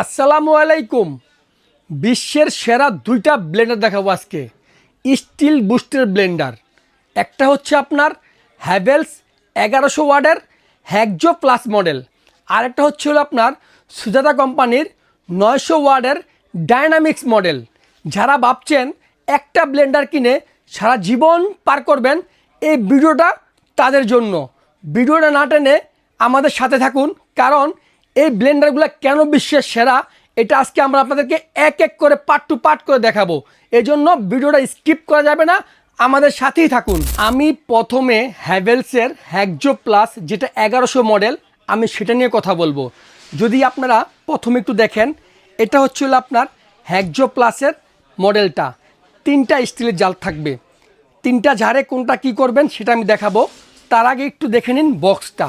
আসসালামু আলাইকুম। বিশ্বের সেরা দুইটা ব্লেন্ডার দেখাবো আজকে। স্টিল বুস্টের ব্লেন্ডার। একটা হচ্ছে আপনার হ্যাভেলস এগারোশো ওয়ার্ডের হ্যাকজো প্লাস মডেল। আর একটা হচ্ছে হলো আপনার সুজাতা কোম্পানির নয়শো ওয়ার্ডের ডায়নামিক্স মডেল। যারা ভাবছেন একটা ব্লেন্ডার কিনে সারা জীবন পার করবেন, এই ভিডিওটা তাদের জন্য। ভিডিওটা না টেনে আমাদের সাথে থাকুন, কারণ এই ব্লেন্ডারগুলো কেন বিশ্বের সেরা? এটা আজকে আমরা আপনাদেরকে এক এক করে পার্ট টু পার্ট করে দেখাবো। এই জন্য ভিডিওটা স্কিপ করা যাবে না, আমাদের সাথেই থাকুন। আমি প্রথমে হ্যাভেলসের হ্যাকজো প্লাস যেটা এগারোশো মডেল আমি সেটা নিয়ে কথা বলব। যদি আপনারা প্রথমে একটু দেখেন, এটা হচ্ছে হলো আপনার হ্যাকজো প্লাসের মডেলটা তিনটা স্টিলের জাল থাকবে। তিনটা ঝাড়ে কোনটা কি করবেন সেটা আমি দেখাবো। তার আগে একটু দেখে নিন বক্সটা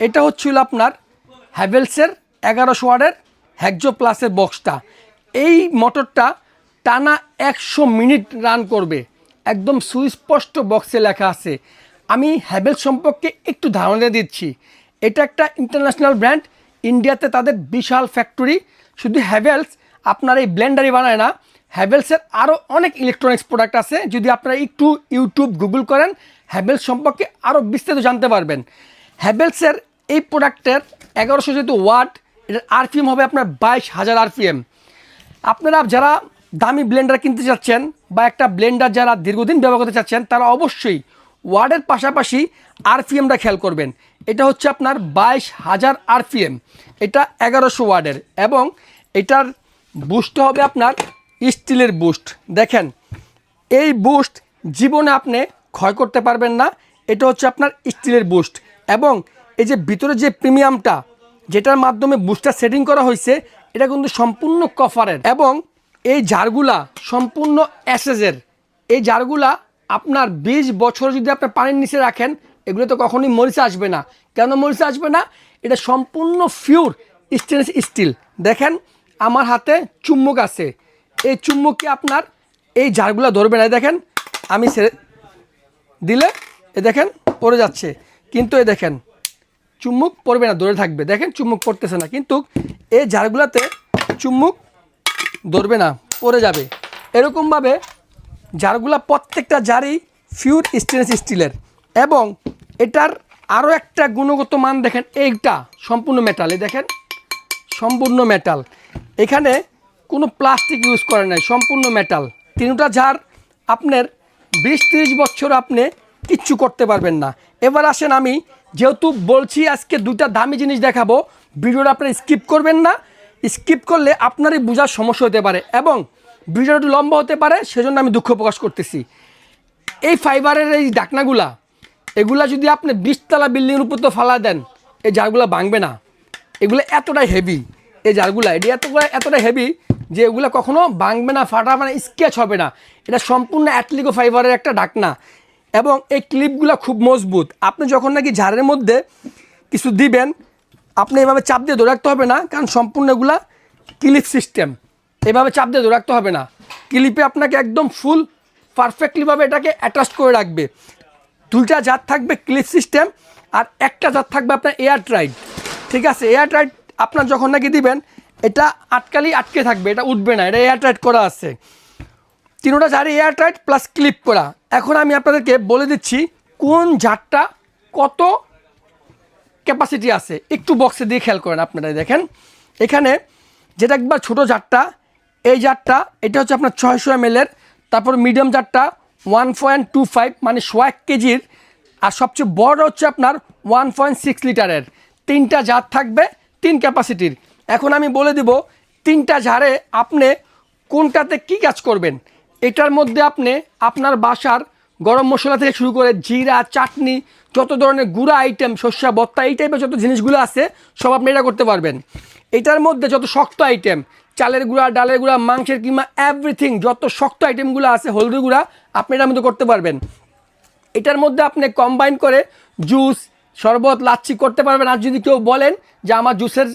এটা হচ্ছিল আপনার হ্যাভেলসের এগারোশো ওয়ার্ডের হ্যাকজো প্লাসের বক্সটা। এই মোটরটা টানা একশো মিনিট রান করবে। একদম সুস্পষ্ট বক্সে লেখা আছে। আমি হ্যাভেলস সম্পর্কে একটু ধারণা দিচ্ছি। এটা একটা ইন্টারন্যাশনাল ব্র্যান্ড। ইন্ডিয়াতে তাদের বিশাল ফ্যাক্টরি। শুধু হ্যাভেলস আপনার এই ব্লেন্ডারই বানায় না, হ্যাভেলসের আরও অনেক ইলেকট্রনিক্স প্রোডাক্ট আছে। যদি আপনারা একটু ইউটিউব গুগল করেন, হ্যাভেলস সম্পর্কে আরও বিস্তারিত জানতে পারবেন। হ্যাভেলসের এই প্রোডাক্টের এগারোশো যেহেতু ওয়াট এটার আরপিএম হবে আপনার বাইশ হাজার আরপিএম আপনারা যারা দামি ব্লেন্ডার কিনতে চাচ্ছেন বা একটা ব্লেন্ডার যারা দীর্ঘদিন ব্যবহার করতে চাচ্ছেন, তারা অবশ্যই ওয়ার্ডের পাশাপাশি আরপিএমটা খেয়াল করবেন। এটা হচ্ছে আপনার বাইশ হাজার আরপিএম এটা এগারোশো ওয়ার্ডের এবং এটার বুস্ট হবে আপনার স্টিলের বুস্ট দেখেন, এই বুস্ট জীবনে আপনি ক্ষয় করতে পারবেন না, এটা হচ্ছে আপনার স্টিলের বুস্ট এবং এই যে ভিতরে যে প্রিমিয়ামটা, যেটার মাধ্যমে বুস্টার সেটিং করা হয়েছে, এটা কিন্তু সম্পূর্ণ কফারের এবং এই জারগুলা সম্পূর্ণ অ্যাসেজের এই জারগুলা আপনার বিশ বছর যদি আপনি পানির নিচে রাখেন, এগুলো তো কখনোই মরিচা আসবে না। কেন মরিচা আসবে না? এটা সম্পূর্ণ ফিউর স্টেনলেস স্টিল দেখেন, আমার হাতে চুম্বক আছে। এই চুম্বককে আপনার এই জারগুলা ধরবে না। দেখেন, আমি ছেড়ে দিলে এ দেখেন, পড়ে যাচ্ছে। কিন্তু এ দেখেন চুম্বুক পড়বে না ধরে থাকবে। দেখেন চুম্বুক পড়তেছে না, কিন্তু এই জারগুলাতে চুম্বুক ধরবে না, পড়ে যাবে। এরকমভাবে জারগুলা প্রত্যেকটা জারই ফিউর স্টেনলেস স্টিলের এবং এটার আরও একটা গুণগত মান দেখেন, এইটা সম্পূর্ণ মেটাল এই দেখেন, সম্পূর্ণ মেটাল এখানে কোনো প্লাস্টিক ইউজ করে নাই, সম্পূর্ণ মেটাল তিনটা ঝাড় আপনার বিশ তিরিশ বছর আপনি কিচ্ছু করতে পারবেন না। এবার আসেন আমি যেহেতু বলছি আজকে দুটা দামি জিনিস দেখাবো, ভিডিওটা আপনারা স্কিপ করবেন না। স্কিপ করলে আপনারই বোঝার সমস্যা হতে পারে এবং ভিডিওটা লম্বা হতে পারে, সেজন্য আমি দুঃখ প্রকাশ করতেছি। এই ফাইবারের এই ডাকনাগুলা, এগুলা যদি আপনি বিশতলা বিল্ডিংয়ের উপর তো ফালা দেন, এই জারগুলা ভাঙবে না। এগুলো এতটাই হেভি এই জারগুলা, এটি এতগুলো এতটা হেভি যে এগুলো কখনো ভাঙবে না, ফাটা মানে স্কেচ হবে না। এটা সম্পূর্ণ অ্যাটলিকো ফাইবারের একটা ডাকনা। এবং এই ক্লিপগুলো খুব মজবুত। আপনি যখন নাকি ঝাড়ের মধ্যে কিছু দিবেন, আপনি এভাবে চাপ দিয়ে ধরে রাখতে হবে না, কারণ সম্পূর্ণ এগুলা ক্লিপ সিস্টেম। এভাবে চাপ দিয়ে ধরে রাখতে হবে না। ক্লিপে আপনাকে একদম ফুল, পারফেক্টলিভাবে এটাকে অ্যাটাচ করে রাখবে। দুইটা জাত থাকবে ক্লিপ সিস্টেম, আর একটা জাত থাকবে আপনার এয়ার ট্রাইড ঠিক আছে? এয়ার ট্রাইড আপনার যখন নাকি দিবেন, এটা আটকালি আটকে থাকবে, এটা উঠবে না, এটা এয়ার টাইট করা আছে। তিনোটা জারে এয়ার টাইট প্লাস ক্লিপ করা। এখন আমি আপনাদেরকে বলে দিচ্ছি কোন জারটা কত ক্যাপাসিটি আছে। একটু বক্সে দিয়ে খেয়াল করেন আপনারা দেখেন। এখানে যেটা একবার ছোটো জারটা, এই জারটা, এটা হচ্ছে আপনার ছয়শো এম এর। তারপর মিডিয়াম জারটা ওয়ান পয়েন্ট টু ফাইভ মানে সোয়া এক কেজির আর সবচেয়ে বড় হচ্ছে আপনার ওয়ান পয়েন্ট সিক্স লিটারের তিনটা জার থাকবে, তিন ক্যাপাসিটির এখন আমি বলে দিব, তিনটা ঝাড়ে আপনি কোনটাতে কি কাজ করবেন? এটার মধ্যে আপনি আপনার বাসার গরম মশলা থেকে শুরু করে জিরা, চাটনি, যত ধরনের গুঁড়া আইটেম শস্যা বত্তা, এই টাইপের যত জিনিসগুলো আছে, সব আপনি এটা করতে পারবেন। এটার মধ্যে যত শক্ত আইটেম চালের গুঁড়া, ডালের গুঁড়া, মাংসের কিংবা এভরিথিং যত শক্ত আইটেমগুলো আছে হলদি গুঁড়া, আপনি এটার মধ্যে করতে পারবেন। এটার মধ্যে আপনি কম্বাইন করে জুস শরবত, লাচ্ছি করতে পারবেন। আর যদি কেউ বলেন যে আমার জুসের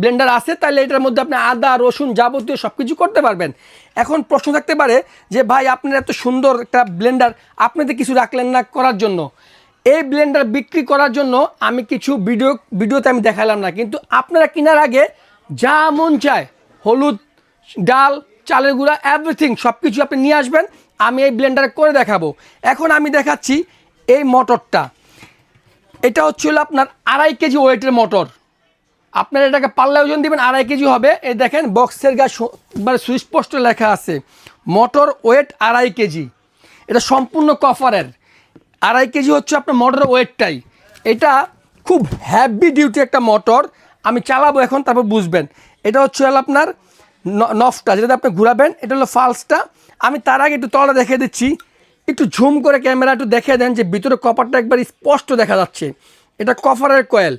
ব্লেন্ডার আছে তাহলে এটার মধ্যে আপনি আদা, রসুন যাবতীয় সব কিছু করতে পারবেন। এখন প্রশ্ন থাকতে পারে যে, ভাই, আপনার এত সুন্দর একটা ব্লেন্ডার, আপনি তো কিছু রাখলেন না করার জন্য। এই ব্লেন্ডার বিক্রি করার জন্য আমি কিছু ভিডিও, ভিডিওতে আমি দেখালাম না। কিন্তু আপনারা কেনার আগে যা মন চায়, হলুদ, ডাল, চালের গুঁড়া এভরিথিং সব কিছু আপনি নিয়ে আসবেন, আমি এই ব্লেন্ডারে করে দেখাবো। এখন আমি দেখাচ্ছি এই মোটরটা। এটা হচ্ছে হলো আপনার আড়াই কেজি ওয়েটের মোটর। আপনার এটাকে পাল্লা ওজন দিবেন, আড়াই কেজি হবে। এই দেখেন বক্সের গা মানে সুস্পষ্ট লেখা আছে মোটর ওয়েট আড়াই কেজি। এটা সম্পূর্ণ কফারের। আড়াই কেজি হচ্ছে আপনার মোটরের ওয়েটটাই এটা খুব হ্যাভি ডিউটি একটা মোটর আমি চালাবো এখন, তারপর বুঝবেন। এটা হচ্ছে হলো আপনার নফটা যেটা আপনি ঘুরাবেন, এটা হলো ফালসটা আমি তার আগে একটু তলা দেখে দিচ্ছি। একটু ঝুম করে ক্যামেরা একটু দেখে দেন যে ভিতরে কপারটা একবার স্পষ্ট দেখা যাচ্ছে। এটা কফারের কয়েল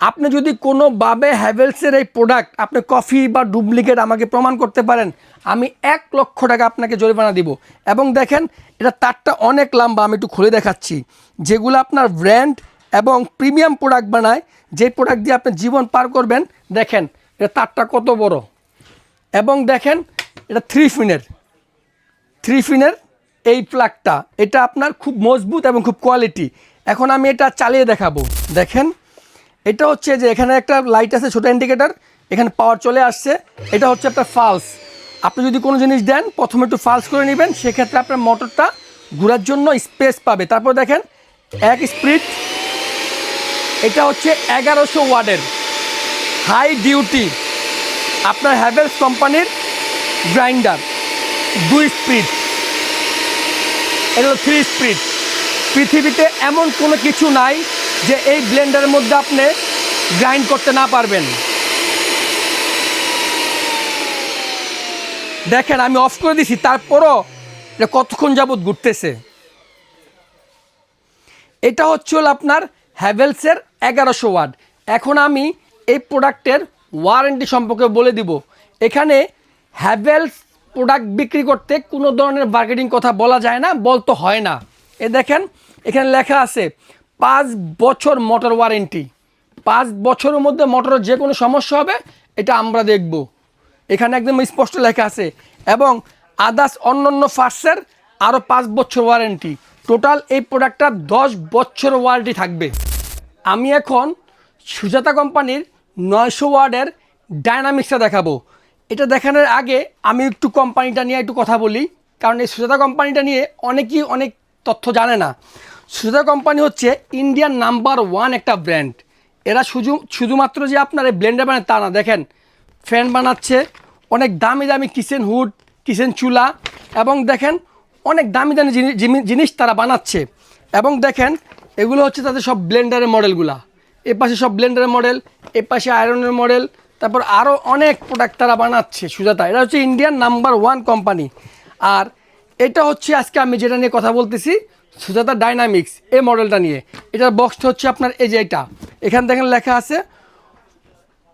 আপনি যদি কোনোভাবে হ্যাভেলসের এই প্রোডাক্ট আপনি কফি বা ডুপ্লিকেট আমাকে প্রমাণ করতে পারেন, আমি এক লক্ষ টাকা আপনাকে জরিমানা দিব। এবং দেখেন, এটা তারটা অনেক লম্বা, আমি একটু খুলে দেখাচ্ছি। যেগুলো আপনার ব্র্যান্ড এবং প্রিমিয়াম প্রোডাক্ট বানায় যে প্রোডাক্ট দিয়ে আপনি জীবন পার করবেন, দেখেন, এটা তারটা কত বড়। এবং দেখেন, এটা থ্রি ফিনের থ্রি ফিনের এই প্লাগটা এটা আপনার খুব মজবুত এবং খুব কোয়ালিটি এখন আমি এটা চালিয়ে দেখাবো। দেখেন এটা হচ্ছে যে এখানে একটা লাইট আছে, ছোটো ইন্ডিকেটার এখানে পাওয়ার চলে আসছে। এটা হচ্ছে আপনার ফালস আপনি যদি কোনো জিনিস দেন, প্রথমে একটু ফালস করে নেবেন, সেক্ষেত্রে আপনার মোটরটা ঘোরার জন্য স্পেস পাবে। তারপর দেখেন, এক স্পিড এটা হচ্ছে এগারোশো ওয়ার্ডের হাই ডিউটি আপনার হ্যাভেলস কোম্পানির গ্রাইন্ডার দুই স্পিড এটা হলো থ্রি স্পিড পৃথিবীতে এমন কোনো কিছু নাই যে এই ব্লেন্ডারের মধ্যে আপনি গ্রাইন্ড করতে না পারবেন। দেখেন, আমি অফ করে দিছি, তারপরও কতক্ষণ যাবৎ ঘুরতেছে? এটা হচ্ছে হল আপনার হ্যাভেলসের এগারোশো ওয়াট। এখন আমি এই প্রোডাক্টের ওয়ারেন্টি সম্পর্কে বলে দিব। এখানে হ্যাভেলস প্রোডাক্ট বিক্রি করতে কোনো ধরনের মার্কেটিং কথা বলা যায় না, বলতে হয় না। এ দেখেন, এখানে লেখা আছে পাঁচ বছর মোটর ওয়ারেন্টি পাঁচ বছরের মধ্যে মোটরের যে কোনো সমস্যা হবে, এটা আমরা দেখব। এখানে একদম স্পষ্ট লেখা আছে। এবং আদার্স অন্যান্য ফার্সের আরও পাঁচ বছর ওয়ারেন্টি টোটাল এই প্রোডাক্টটা দশ বছর ওয়ারেন্টি থাকবে। আমি এখন সুজাতা কোম্পানির নয়শো ওয়ার্ডের ডায়নামিক্সটা দেখাবো। এটা দেখানোর আগে আমি একটু কোম্পানিটা নিয়ে একটু কথা বলি। কারণ এই সুজাতা কোম্পানিটা নিয়ে অনেকেই অনেক তথ্য জানে না। সুজাতা কোম্পানি হচ্ছে ইন্ডিয়ান নাম্বার ওয়ান একটা ব্র্যান্ড। এরা শুধু, শুধুমাত্র যে আপনার এই ব্লেন্ডার বানায় তা না, দেখেন, ফ্যান বানাচ্ছে, অনেক দামি দামি কিচেন হুড, কিচেন চুলা এবং দেখেন, অনেক দামি দামি জিনি- জিনি- জিনিস তারা বানাচ্ছে। এবং দেখেন, এগুলো হচ্ছে তাদের সব ব্লেন্ডারের মডেলগুলা। এ পাশে সব ব্লেন্ডারের মডেল, এ পাশে আয়রনের মডেল, তারপর আরও অনেক প্রোডাক্ট তারা বানাচ্ছে সুজাতা। এটা হচ্ছে ইন্ডিয়ান নাম্বার ওয়ান কোম্পানি। আর এটা হচ্ছে আজকে আমি যেটা নিয়ে কথা বলতেছি, সুজাতা ডাইনামিক্স এই মডেলটা নিয়ে। এটার বক্সটা হচ্ছে আপনার এই যে এটা। এখানে দেখেন লেখা আছে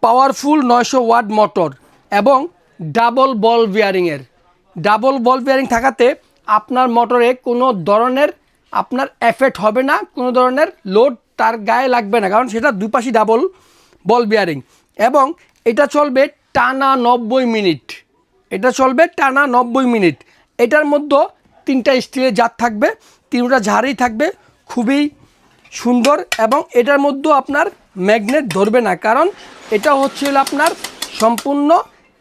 পাওয়ারফুল নয়শো ওয়াট মোটর এবং ডাবল বল বিয়ারিংয়ের ডাবল বল বিয়ারিং থাকাতে আপনার মোটরে কোনো ধরনের আপনার এফেক্ট হবে না, কোনো ধরনের লোড তার গায়ে লাগবে না, কারণ সেটা দুই পাশে ডাবল বল বিয়ারিং এবং এটা চলবে টানা নব্বই মিনিট। এটা চলবে টানা নব্বই মিনিট। এটার মধ্যে তিনটা স্টিলের জাত থাকবে, তিনটা ঝাড়ই থাকবে, খুবই সুন্দর এবং এটার মধ্যেও আপনার ম্যাগনেট ধরবে না, কারণ এটা হচ্ছে আপনার সম্পূর্ণ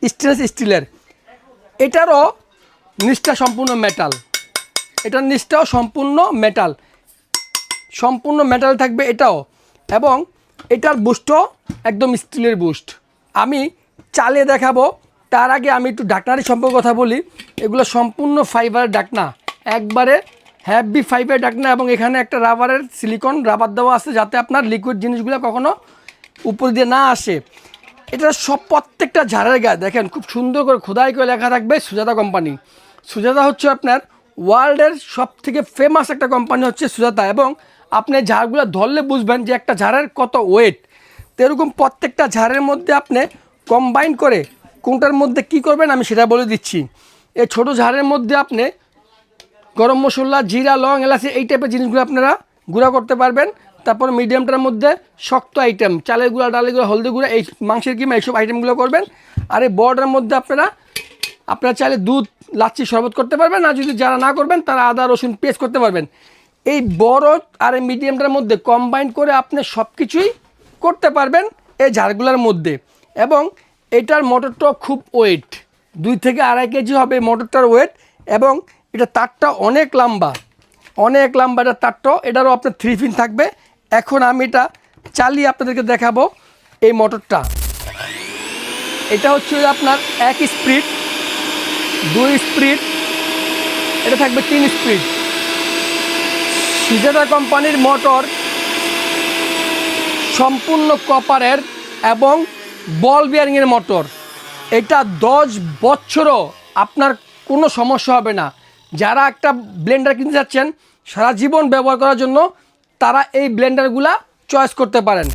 স্টেনলেস স্টিলের। এটারও নিচটা সম্পূর্ণ মেটাল এটার নিচটাও সম্পূর্ণ মেটাল সম্পূর্ণ মেটাল থাকবে এটাও এবং এটার বুস্টও একদম স্টিলের বুস্ট আমি চালিয়ে দেখাবো তার আগে আমি একটু ডাকনারি সম্পর্কে কথা বলি। এগুলো সম্পূর্ণ ফাইবারের ডাকনা। একবারে হ্যাভি ফাইবার ডাকনা এবং এখানে একটা রাবারের সিলিকন রাবার দেওয়া আছে যাতে আপনার লিকুইড জিনিসগুলো কখনো উপর দিয়ে না আসে। এটা সব প্রত্যেকটা ঝাড়ের গায়ে। দেখেন, খুব সুন্দর করে খোদাই করে লেখা থাকবে সুজাতা কোম্পানি। সুজাতা হচ্ছে আপনার ওয়ার্ল্ডের সব থেকে ফেমাস একটা কোম্পানি হচ্ছে সুজাতা এবং আপনি ঝাড়গুলো ধরলে বুঝবেন যে একটা ঝাড়ের কত ওয়েট তো এরকম প্রত্যেকটা ঝাড়ের মধ্যে আপনি কম্বাইন করে কোনটার মধ্যে কি করবেন আমি সেটা বলে দিচ্ছি। এই ছোটো ঝাড়ের মধ্যে আপনি গরম মশলা, জিরা, লং, এলাচি এই টাইপের জিনিসগুলো আপনারা গুঁড়া করতে পারবেন। তারপর মিডিয়ামটার মধ্যে শক্ত আইটেম চালের গুঁড়া, ডালের গুঁড়া, হলদি গুঁড়া, এই মাংসের কিমা, এইসব আইটেমগুলো করবেন। আর এই বড়টার মধ্যে আপনারা আপনারা চাইলে দুধ, লাচ্ছি শরবত করতে পারবেন। আর যদি যারা না করবেন, তারা আদা, রসুন পেস্ট করতে পারবেন। এই বড় আর এই মিডিয়ামটার মধ্যে কম্বাইন করে আপনি সব কিছুই করতে পারবেন এই ঝাড়গুলোর মধ্যে। এবং এটার মোটরটা খুব ওয়েট দুই থেকে আড়াই কেজি হবে মোটরটার ওয়েট এবং এটা তারটা অনেক লম্বা। অনেক লম্বা এটা তারটাও এটারও আপনার থ্রি ফিন থাকবে। এখন আমি এটা চালিয়ে আপনাদেরকে দেখাবো এই মোটরটা। এটা হচ্ছে আপনার এক স্পিড দুই স্পিড এটা থাকবে তিন স্পিড সিজেটা কোম্পানির মোটর সম্পূর্ণ কপারের এবং বল বিয়ারিংয়ের মোটর। এটা দশ বছরও আপনার কোনো সমস্যা হবে না। যারা একটা ব্লেন্ডার কিনতে যাচ্ছেন, সারা জীবন ব্যবহার করার জন্য তারা এই ব্লেন্ডারগুলা চয়েস করতে পারেন।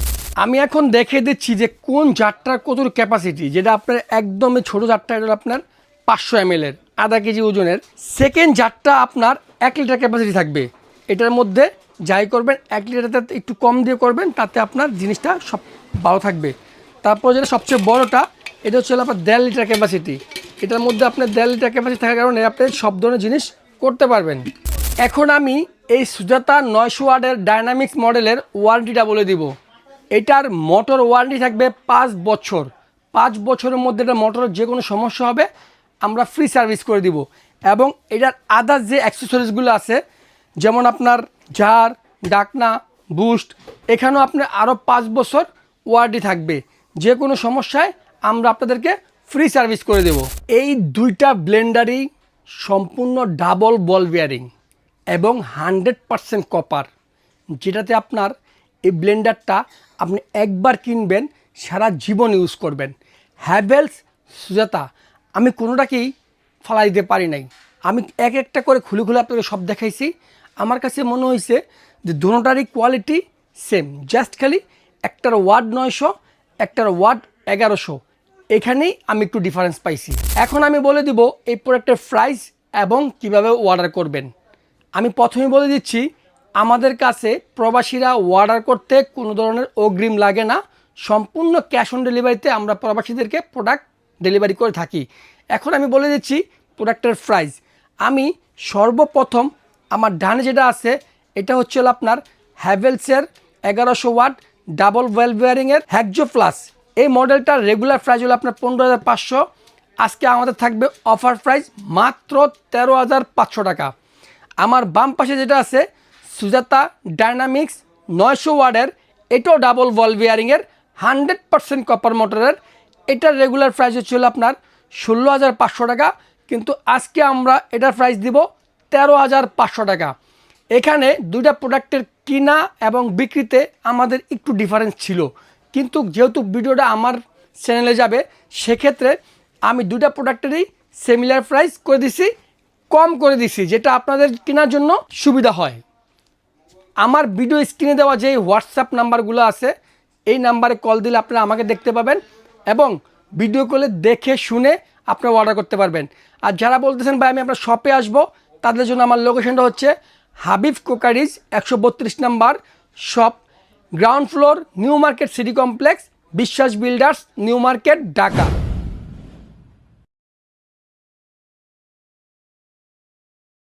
আমি এখন দেখে দিচ্ছি যে কোন জারটার কত ক্যাপাসিটি যেটা আপনার একদমই ছোটো জারটা এটা আপনার পাঁচশো এম এর, আধা কেজি ওজনের। সেকেন্ড জারটা আপনার এক লিটার ক্যাপাসিটি থাকবে। এটার মধ্যে যাই করবেন, এক লিটারতে একটু কম দিয়ে করবেন, তাতে আপনার জিনিসটা সব ভালো থাকবে। তারপর যেটা সবচেয়ে বড়টা, এটা হচ্ছে আপনার দেড় লিটার ক্যাপাসিটি এটার মধ্যে আপনার দেড় লিটার ক্যাপাসিটি থাকার কারণে আপনি সব ধরনের জিনিস করতে পারবেন। এখন আমি এই সুজাতা নয়শো ওয়ার্ডের ডায়নামিক্স মডেলের ওয়ারেন্টিটা বলে দিব। এটার মোটর ওয়ারেন্টি থাকবে পাঁচ বছর। পাঁচ বছরের মধ্যে এটা মোটরের যে কোনো সমস্যা হবে, আমরা ফ্রি সার্ভিস করে দিব। এবং এটার আদার্স যে অ্যাক্সেসরিজগুলো আছে, যেমন আপনার জার ডাকনা বুস্ট এখানেও আপনার আরও পাঁচ বছর ওয়ারেন্টি থাকবে। যে কোনো সমস্যায় আমরা আপনাদেরকে ফ্রি সার্ভিস করে দেব। এই দুইটা ব্লেন্ডারই সম্পূর্ণ ডাবল বল বিয়ারিং এবং হান্ড্রেড পারসেন্ট কপার যেটাতে আপনার এই ব্লেন্ডারটা আপনি একবার কিনবেন, সারা জীবন ইউজ করবেন। হ্যাভেলস সুজাতা আমি কোনোটাকেই ফালাই দিতে পারি নাই। আমি এক একটা করে খুলে খুলে আপনাকে সব দেখাইছি। আমার কাছে মনে হয়েছে যে দুটোটারই কোয়ালিটি সেম জাস্ট খালি একটার ওয়ার্ড নয়শো একটার ওয়ার্ড এগারোশো। এখানেই আমি একটু ডিফারেন্স পাইছি। এখন আমি বলে দিব এই প্রোডাক্টের প্রাইস এবং কীভাবে অর্ডার করবেন। আমি প্রথমে বলে দিচ্ছি, আমাদের কাছে প্রবাসীরা অর্ডার করতে কোনো ধরনের অগ্রিম লাগে না। সম্পূর্ণ ক্যাশ অন ডেলিভারিতে আমরা প্রবাসীদেরকে প্রোডাক্ট ডেলিভারি করে থাকি। এখন আমি বলে দিচ্ছি প্রোডাক্টের প্রাইস আমি সর্বপ্রথম আমার ডানে যেটা আছে, এটা হচ্ছে হলো আপনার হ্যাভেলসের এগারোশো ওয়াট ডাবল ওয়েল বেয়ারিংয়ের হ্যাকজো প্লাস এই মডেলটার রেগুলার প্রাইস হলো আপনার পনেরো হাজার পাঁচশো। আজকে আমাদের থাকবে অফার প্রাইস মাত্র তেরো হাজার পাঁচশো টাকা। আমার বাম পাশে যেটা আছে, সুজাতা ডায়নামিক্স নয়শো ওয়ার্ডের এটাও ডাবল বল বিয়ারিংয়ের হান্ড্রেড পারসেন্ট কপার মোটরের এটার রেগুলার প্রাইস হচ্ছিল আপনার ষোলো হাজার পাঁচশো টাকা। কিন্তু আজকে আমরা এটার প্রাইস দিব তেরো হাজার পাঁচশো টাকা। এখানে দুইটা প্রোডাক্টের কিনা এবং বিক্রিতে আমাদের একটু ডিফারেন্স ছিল। কিন্তু যেহেতু ভিডিওটা আমার চ্যানেলে যাবে, সেক্ষেত্রে আমি দুইটা প্রোডাক্টেরই সিমিলার প্রাইস করে দিছি, কম করে দিছি, যেটা আপনাদের কেনার জন্য সুবিধা হয়। আমার ভিডিও স্ক্রিনে দেওয়া যে হোয়াটসঅ্যাপ নাম্বারগুলো আছে, এই নাম্বারে কল দিলে আপনারা আমাকে দেখতে পাবেন এবং ভিডিও কলে দেখে শুনে আপনারা অর্ডার করতে পারবেন। আর যারা বলতেছেন, ভাই, আমি আপনার শপে আসব তাদের জন্য আমার লোকেশনটা হচ্ছে হাবিব কোকারিজ, একশো বত্রিশ number shop. Ground floor, new market city complex, Biswas builders, new market, Dhaka.